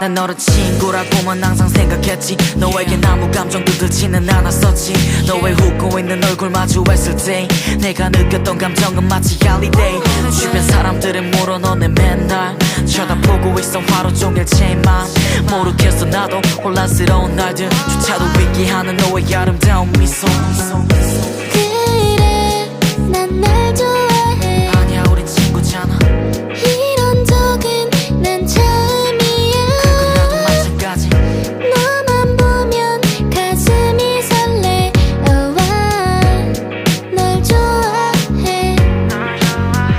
난 너를 친구라고만 항상 생각했지. 너에게 아무 감정도 들지는 않았었지. 너의 웃고 있는 얼굴 마주했을 때 내가 느꼈던 감정은 마치 할리데이 주변 사람들은 물어 너네 맨날 쳐다보고 있어. 하루 종일 제맘 모르겠어. 나도 혼란스러운 날들조차도 위기하는 너의 아름다운 미소.